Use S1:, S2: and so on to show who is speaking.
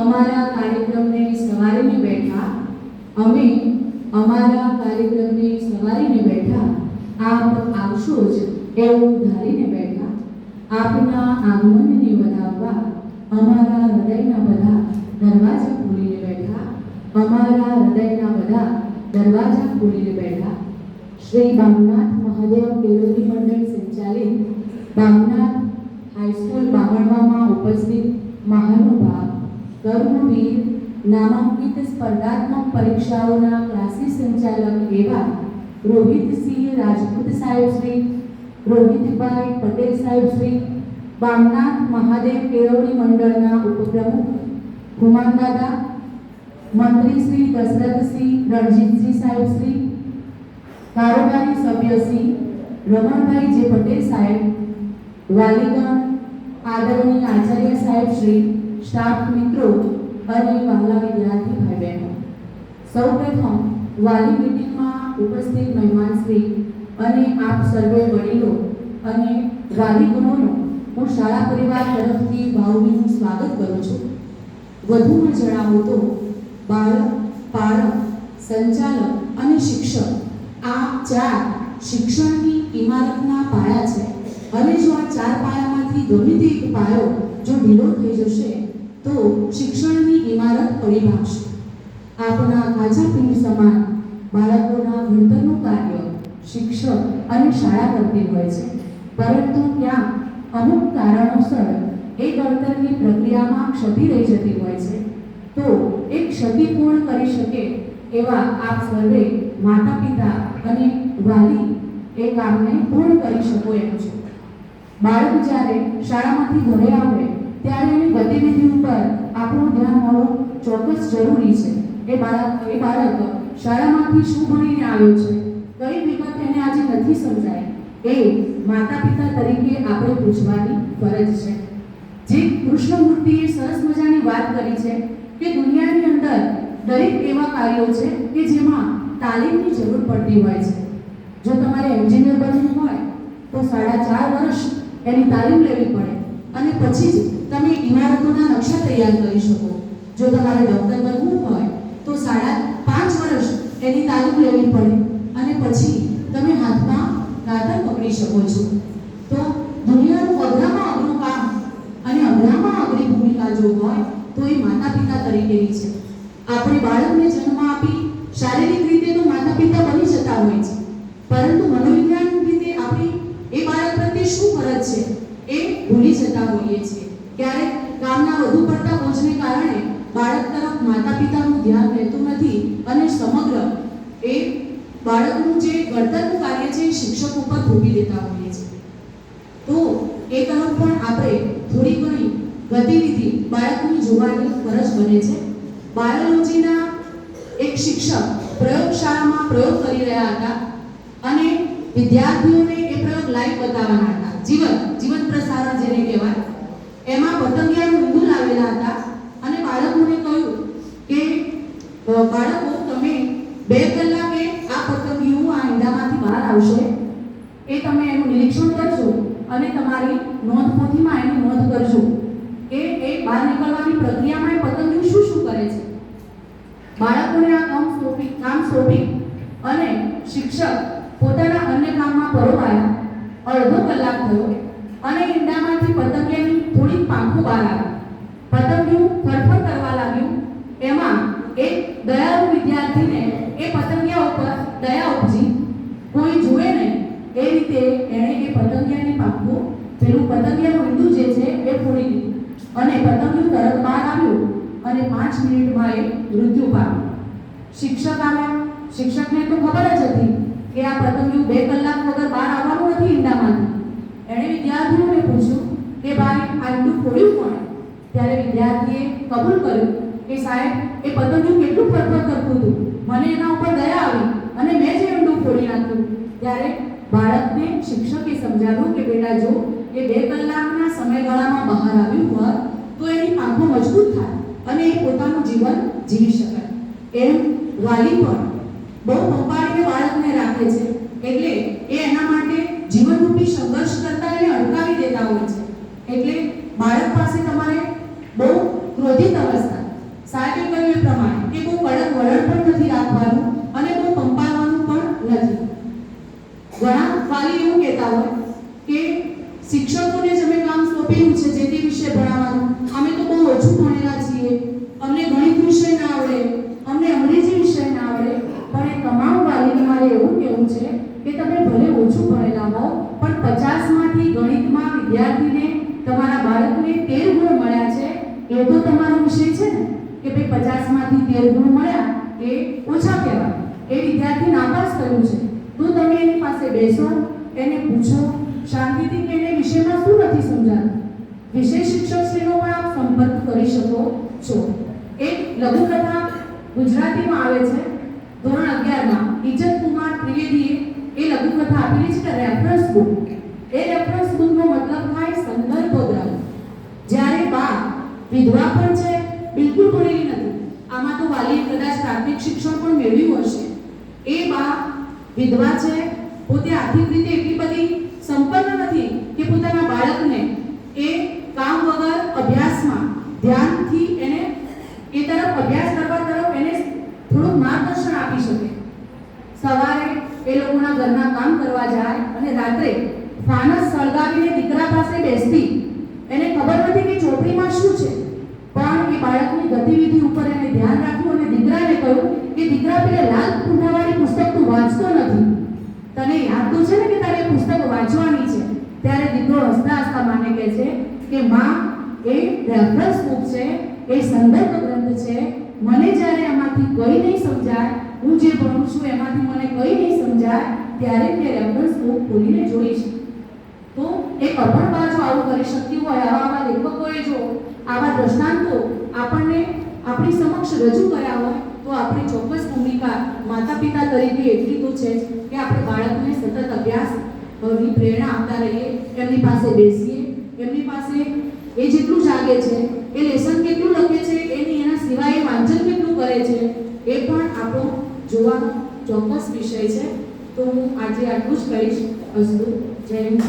S1: અમારા કાર્યક્રમને સવારીને બેઠા, અમે અમારા કાર્યક્રમને સવારીને બેઠા, આપ આવશો જ એવું ધારીને બેઠા, આપના આગમનને વધાવવા, અમારા હૃદયના બધા દરવાજા ખોલીને બેઠા, અમારા હૃદયના બધા દરવાજા ખોલીને બેઠા. શ્રી બામનાથ મહાદેવ કેળવણી મંડળ સંચાલિત બામનાથ હાઈસ્કૂલ બામણવામાં ઉપસ્થિત મહાનુભાવ કર્મવીર નામાંકિત સ્પર્ધાત્મક પરીક્ષાઓના ક્લાસીસ સંચાલક એવા રોહિતસિંહ રાજપૂત સાહેબ શ્રી, રોહિતભાઈ પટેલ સાહેબ શ્રી, બામનાથ મહાદેવ કેળવણી મંડળના ઉપપ્રમુખ હુમાન દાદા મંત્રી શ્રી દશરથસિંહ, રણજીતસિંહ સાહેબ શ્રી, કારોબારી સભ્ય શ્રી રમણભાઈ જે પટેલ સાહેબ, વાલીગણ, આદરણીય આચાર્ય સાહેબ શ્રી સ્ટાફ મિત્રો અને વાલા વિદ્યાર્થી ભાઈ બહેનો સૌપ્રથમ વાલી મિટિંગમાં ઉપસ્થિત મહેમાન શ્રી અને આપ સર્વે વડીલો અને વાલીગણોનો હું શાળા પરિવાર તરફથી ભાવભીનું સ્વાગત કરું છું. વધુમાં જણાવું તો, બાળક પાળક સંચાલક અને શિક્ષક, આ ચાર શિક્ષણની ઇમારતના પાયા છે. અને જો આ ચાર પાયામાંથી ગમે પાયો જો ઢીલો થઈ જશે, તો શિક્ષણની ઇમારત પડી ભાગશે આપણા કાચા પીર સમાન બાળકોના ભણતરનું કાર્ય શિક્ષક અને શાળા કરતી હોય છે. પરંતુ ત્યાં અમુક કારણોસર એ ગણતરની પ્રક્રિયામાં ક્ષતિ રહી જતી હોય છે. તો એ ક્ષતિ પૂર્ણ કરી શકે એવા આપ સર્વે માતા પિતા અને વાલી એ કામને પૂર્ણ કરી શકો એમ છો. બાળક જ્યારે શાળામાંથી ઘરે આવે, ત્યારે એની ગતિવિધિ ઉપર આપણું ધ્યાન હોવું ચોક્કસ જરૂરી છે. એ બાળક એ બાળક શાળામાંથી શું ભણીને આવ્યો છે? કઈ વિગત એને આજે નથી સમજાય. એ માતા પિતા તરીકે આપણે પૂછવાની ફરજ છે. જે કૃષ્ણમૂર્તિએ સરસ મજાની વાત કરી છે કે દુનિયાની અંદર દરેક એવા કાર્યો છે કે જેમાં તાલીમની જરૂર પડતી હોય છે. જો તમારે એન્જિનિયર બનવું હોય, તો સાડા ચાર વર્ષ એની તાલીમ લેવી પડે. અને પછી જ તમે ઇમારતોના નકશા તૈયાર કરી શકો. જો તમારે ડૉક્ટર બનવું હોય, તો સાડા પાંચ વર્ષ એની તાલીમ લેવી પડે. અને પછી તમે હાથમાં કાતર પકડી શકો છો. તો દુનિયાનું અઘરામાં અઘરું કામ અને અઘરામાં અઘરી ભૂમિકા જો હોય, તો એ માતા પિતા તરીકેની છે. આપણે બાળકને જન્મ આપી શારીરિક રીતે તો માતા પિતા બની જતા હોય છે. પરંતુ મનોવિજ્ઞાન રીતે આપણી એ બાળક પ્રત્યે શું ફરજ છે એ ભૂલી જતા હોઈએ છીએ ક્યારેક કામના વધુ બોજને કારણે બાળક તરફ માતા પિતાનું ધ્યાન રહેતું નથી અને સમગ્ર એ બાળકનું જે ઘડતરનું કાર્ય છે શિક્ષક ઉપર થોપી દેતા હોઈએ છીએ. તો એ તરફ પણ આપણે થોડી ઘણી ગતિવિધિ બાળકની જોવાની ફરજ બને છે. બાયોલોજીના એક શિક્ષક પ્રયોગશાળામાં પ્રયોગ કરી રહ્યા હતા અને વિદ્યાર્થીઓને એ પ્રયોગ લાઈવ બતાવવાના હતા. જીવન જીવન પ્રસારણ જેને કહેવાય. એમાં પતંગિયાનું ઊંધું લાવેલા હતા અને બાળકોને કહ્યું કે અ, બાળકો, તમે બે કલાકે આ પતંગિયું આ ઈંડામાંથી બહાર આવશે. એ તમે એનું નિરીક્ષણ કરજો અને તમારી નોંધપોથીમાં એની નોંધ કરજો. કે એ બહાર નીકળવાની પ્રક્રિયામાં એ પતંગિયું શું શું કરે છે? બાળકોને આ કામ સોંપી કામ સોંપી અને શિક્ષક પોતાના અન્ય કામમાં પરોવાયા. અડધો કલાક થયો અને ઈંડામાંથી પતંગિયાની થોડીક પાંખો બહાર આવી. પતંગિયું ફરફર કરવા લાગ્યું. એમાં દયાળુ વિદ્યાર્થીને એ પતંગિયા ઉપર, દયા ઉપજી, કોઈ જુએ નહીં. એ રીતે એણે એ પતંગિયાને પાકવું પેલું પતંગિયાનું ઈંડું જે છે, એ ફોડી દીધું. અને પતંગિયું તરત બહાર આવ્યું અને પાંચ મિનિટમાં એ મૃત્યુ પામ્યું. શિક્ષક આવ્યા. શિક્ષકને તો ખબર જ હતી કે આ પતંગિયું બે કલાક વગર બહાર આવવાનું નથી ઈંડામાંથી. એણે વિદ્યાર્થીઓને પૂછ્યું કે, ભાઈ, આ ઈંડું ફોડ્યું કોણે? ત્યારે વિદ્યાર્થીએ કબૂલ કર્યું કે સાહેબ એ પતંગનું કેટલું ફરફર કરતું હતું. મને એના ઉપર દયા આવી અને મેં જે ઈંડું ફોડી નાખ્યું. ત્યારે બાળકને શિક્ષકે સમજાવ્યું કે, બેટા, જો એ બે કલાકના સમયગાળામાં બહાર આવ્યું હોત, તો એની પાંખો મજબૂત થાય અને એ પોતાનું જીવન જીવી શકાય. એમ વાલી પણ બહુ પંપાળીને બાળકને રાખે છે. એટલે એ એના માટે જીવનરૂપી સંઘર્ષ કરતા એને અટકાવી દેતા હોય છે. એટલે બાળક પાસે તમારે બહુ ક્રોધિત અવસ્થા સાહેબે કહ્યું પ્રમાણે કે બહુ કડક વલણ પણ નથી રાખવાનું અને બહુ પંપાવાનું પણ નથી. ઘણા વાલી એવું કહેતા હોય કે શિક્ષકોને જ અમે કામ સોંપેલું છે જે તે વિષય ભણાવવાનું. અમે તો બહુ ઓછું ભણેલા છીએ. અમને ગણિત વિષય ના આવડે. અમને અંગ્રેજી વિષય ના આવડે. પણ એ તમામ વાલીને મારે એવું કહેવું છે કે તમે ભલે ઓછું ભણેલા હો પણ પચાસમાંથી ગણિતમાં વિદ્યાર્થીને તમારા બાળકને તેર ગુણ મળ્યા છે. એ તો તમારો વિષય છે ને? પચાસમાંથી તેર ગુણ મળ્યા એ ઓછા કહેવાય. એ વિદ્યાર્થી નાપાસ થયું છે. તો તમે એની પાસે બેસો, એને પૂછો, શાંતિથી કે એને વિષયમાં શું નથી સમજાતું? વિષય શિક્ષકશ્રીનો પણ આપ સંપર્ક કરી શકો છો. એક લઘુકથા ગુજરાતીમાં આવે છે. ધોરણ અગિયારમાં ઇજત કુમાર ત્રિવેદીએ એ લઘુકથા આપેલી છે કે રેફરન્સ બુક. એ રેફરન્સ બુકનો મતલબ થાય સંદર્ભ ગ્રંથ જ્યારે બા વિધવા પણ છે બિલકુલ ભણેલી નથી. આમાં તો વાલીએ કદાચ પ્રાથમિક શિક્ષણ પણ મેળવ્યું હશે. એ બા વિધવા છે. પોતે આર્થિક રીતે એટલી બધી સંપન્ન નથી કે પોતાના બાળકને એ કામ વગર અભ્યાસમાં ધ્યાનથી એને એ તરફ અભ્યાસ કરવા તરફ એને થોડું માર્ગદર્શન આપી શકે. સવારે એ લોકોના ઘરના કામ કરવા જાય અને રાત્રે ફાનસ સળગાવીને દીકરા પાસે બેસતી એને ખબર નથી કે ચોપડીમાં શું છે પણ એ બાળકની ગતિવિધિ ઉપર એને ધ્યાન રાખ્યું અને દીકરાને કહ્યું કે દીકરા પેલે લાલ કુંડાવાળી પુસ્તક તું વાંચતો નથી તને યાદ તો છે ને કે તારે એ પુસ્તક વાંચવાની છે ત્યારે દીકરો હસતા હસતા માને કહે છે કે માં, એ રેફરન્સ બુક છે, એ સંદર્ભ ગ્રંથ છે. મને જ્યારે એમાંથી કંઈ નહીં સમજાય, હું જે ભણું છું એમાંથી મને કંઈ નહીં સમજાય, ત્યારે તે રેફરન્સ બુક ખોલીને જોઈશ. તો એક અભણ બાજુ આવું કરી શકતી હોય, આવા આવા લેખકોએ જો આવા દ્રષ્ટાંતો આપણને આપણી સમક્ષ રજૂ કર્યા હોય, તો આપણી ચોક્કસ ભૂમિકા માતા પિતા તરીકે એટલી તો છે કે આપણે બાળકને સતત અભ્યાસની પ્રેરણા આપતા રહીએ, એમની પાસે બેસીએ એ જેટલું જાગે છે, એ લેસન કેટલું લખે છે, એની એના સિવાય વાંચન કેટલું કરે છે, એ પણ આપણો જોવાનો ચોક્કસ વિષય છે. તો હું આજે આટલું જ કહીશ. અસ્તુ, જય હિન્દ.